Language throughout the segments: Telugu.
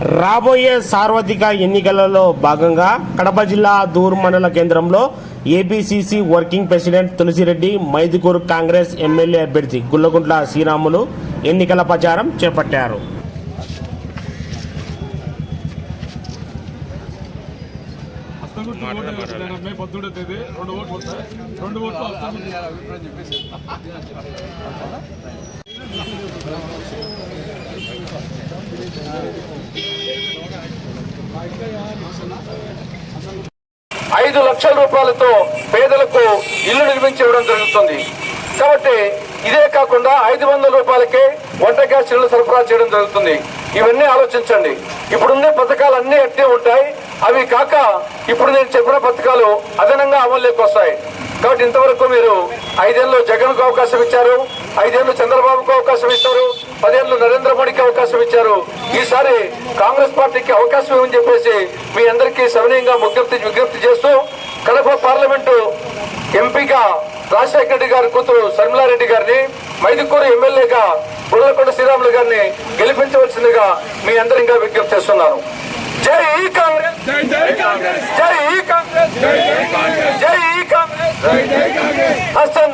రాబోయే సార్వత్రిక ఎన్నికలలో భాగంగా కడప జిల్లా దూర్ మండల కేంద్రంలో APCC working president Tulasireddy Mydukur Congress MLA అభ్యర్థి గుల్లగుంట్ల శ్రీరాములు ఎన్నికల ప్రచారం చేపట్టారు. రెండు ఓట్లు వస్తాయి రెండు ఓట్లు హస్తగుర్తు. ఐదు లక్షల రూపాయలతో పేదలకు ఇల్లు నిర్మించి ఇవ్వడం జరుగుతుంది. కాబట్టి ఇదే కాకుండా ఐదు వందల రూపాయలకే వంట గ్యాస్ సిలిండర్ సరఫరా చేయడం జరుగుతుంది. ఇవన్నీ ఆలోచించండి. ఇప్పుడున్న పథకాలు అన్నీ అట్టే ఉంటాయి. అవి కాక ఇప్పుడు నేను చెప్పిన పథకాలు అదనంగా అమల్లోకి వస్తాయి. కాబట్టి ఇంతవరకు మీరు ఐదేళ్ళు జగన్కు అవకాశం ఇచ్చారు. ఐదేళ్ళు చంద్రబాబుకు అవకాశం ఇస్తారు పదేళ్ళు నరేంద్ర మోడీకి అవకాశం ఇచ్చారు. ఈసారి కాంగ్రెస్ పార్టీకి అవకాశం ఇవ్వని చెప్పేసి మీ అందరికీ సవినయంగా విజ్ఞప్తి విజ్ఞప్తి చేస్తూ కడప పార్లమెంటు ఎంపీగా రాజశేఖర రెడ్డి గారి కూతురు శర్మిలారెడ్డి గారిని మైదుకూరు ఎమ్మెల్యేగా బుర్లకొండ శ్రీరాములు గారిని గెలిపించవలసిందిగా మీ అందరిగా విజ్ఞప్తి చేస్తున్నాను. జై కాంగ్రెస్! జై కాంగ్రెస్! జై కాంగ్రెస్! జై కాంగ్రెస్! జై హస్తం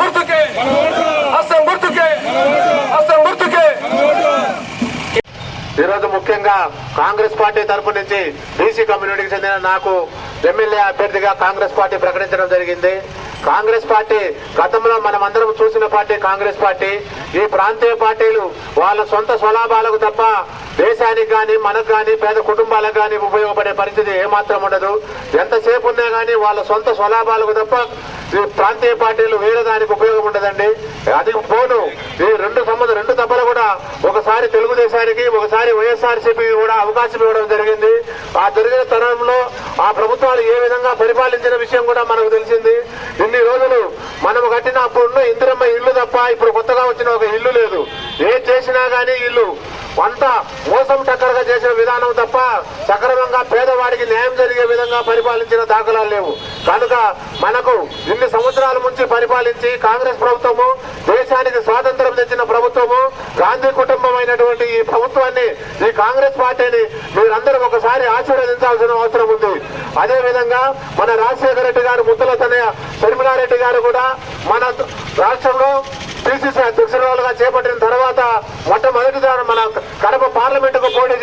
ముఖ్యంగా కాంగ్రెస్ పార్టీ తరపు నుంచి బీసీ కమ్యూనిటీకి చెందిన నాకు ఎమ్మెల్యే అభ్యర్థిగా కాంగ్రెస్ పార్టీ ప్రకటించడం జరిగింది. కాంగ్రెస్ పార్టీ గతంలో మనం అందరం చూసిన పార్టీ కాంగ్రెస్ పార్టీ. ఈ ప్రాంతీయ పార్టీలు వాళ్ళ సొంత స్వలాభాలకు తప్ప దేశానికి కానీ మనకు కానీ పేద కుటుంబాలకు కానీ ఉపయోగపడే పరిస్థితి ఏమాత్రం ఉండదు. ఎంతసేపు ఉన్నా కానీ వాళ్ళ సొంత స్వలాభాలకు తప్ప ఈ ప్రాంతీయ పార్టీలు వేరే దానికి ఉపయోగం ఉండదండి. అది పోను. ఈ రెండు సంబంధం రెండు ఒకసారి తెలుగుదేశానికి ఒకసారి వైఎస్ఆర్సీపీ కూడా అవకాశం ఇవ్వడం జరిగింది. ఆ జరిగిన తరుణంలో ఆ ప్రభుత్వాలు ఏ విధంగా పరిపాలించిన విషయం కూడా మనకు తెలిసింది. ఇన్ని రోజులు మనం కట్టిన అప్పుడున్న ఇందిరమ్మ ఇల్లు తప్ప ఇప్పుడు కొత్తగా వచ్చిన ఒక ఇల్లు లేదు. ఏం చేసినా కానీ ఇల్లు అంతా మోసం చక్కరగా చేసిన విధానం తప్ప సక్రమంగా పేదవాడికి న్యాయం జరిగే విధంగా పరిపాలించిన దాఖలాలు లేవు. కనుక మనకు ఇన్ని సంవత్సరాల నుంచి పరిపాలించి కాంగ్రెస్ ప్రభుత్వము దేశానికి స్వాతంత్రం తెచ్చిన ప్రభుత్వము గాంధీ కుటుంబం అయినటువంటి ఈ ప్రభుత్వాన్ని ఈ కాంగ్రెస్ పార్టీని మీరందరూ ఒకసారి ఆశీర్వదించాల్సిన అవసరం ఉంది. అదే విధంగా మన రాజశేఖర రెడ్డి గారు ముద్దల తనయ శర్మిలారెడ్డి గారు కూడా మన రాష్ట్రంలో పిసిసి అధ్యక్షురాలుగా చేపట్టిన తర్వాత మొట్ట మన కడప పార్లమెంటుకు పోటీ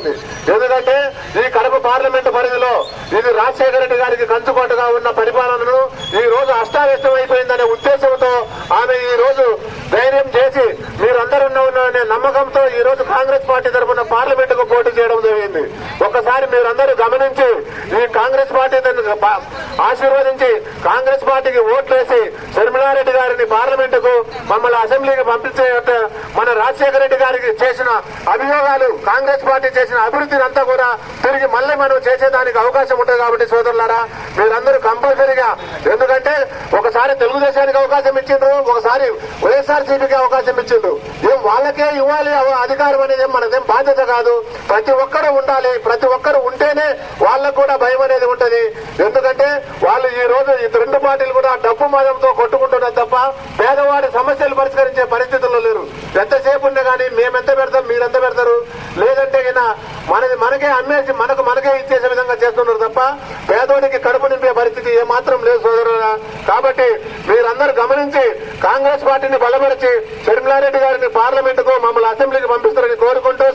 ఉంది ఎందుకంటే ఈ కడప పార్లమెంటు పరిధిలో ఇది రాజశేఖర రెడ్డి గారికి కంచుకోటగా ఉన్న పరిపాలనను ఈ రోజు అష్టావ్యస్తం అయిపోయిందనే ఉద్దేశంతో ఆమె ఈ రోజు ధైర్యం చేసి మీరందరూ ఉన్నారనే నమ్మకంతో ఈ రోజు కాంగ్రెస్ పార్టీ తరఫున పార్లమెంటుకు పోటీ చేయడం జరిగింది. ఒకసారి మీరందరూ గమనించి ఈ కాంగ్రెస్ పార్టీ ఆశీర్వదించి కాంగ్రెస్ పార్టీకి ఓట్లేసి శర్మిలారెడ్డి గారిని పార్లమెంటుకు మమ్మల్ని అసెంబ్లీకి పంపించే మన రాజశేఖర రెడ్డి గారికి చేసిన అభియోగాలు కాంగ్రెస్ పార్టీ చేసిన అభివృద్ధిని అంతా కూడా తిరిగి మళ్ళీ మనం చేసేదానికి అవకాశం ఉంటుంది కాబట్టి సోదరులారా మీరందరూ కంపల్సరీగా. ఎందుకంటే ఒకసారి తెలుగుదేశానికి అవకాశం ఇచ్చిండ్రు ఒకసారి వైఎస్ఆర్ సిపికి అవకాశం ఇచ్చిండ్రు. వాళ్ళకే ఇవ్వాలి అధికారం అనేది మనదేం బాధ్యత కాదు. ప్రతి ఒక్కరు ఉండాలి. ప్రతి ఒక్కరు ఉంటేనే వాళ్ళకు కూడా భయం అనేది ఉంటుంది. ఎందుకంటే వాళ్ళు ఈ రోజు ఈ రెండు పార్టీలు కూడా డబ్బు మదంతో కొట్టుకుంటున్నారు తప్ప మనది మనకే అన్నేసి మనకు మనకే ఇచ్చేసే విధంగా చేస్తున్నారు తప్ప పేదోడికి కడుపు నింపే పరిస్థితి ఏమాత్రం లేదు సోదరురా కాబట్టి మీరందరూ గమనించి కాంగ్రెస్ పార్టీని బలపరిచి షర్మిలారెడ్డి గారిని పార్లమెంటుకు మమ్మల్ని అసెంబ్లీకి పంపిస్తారని కోరుకుంటూ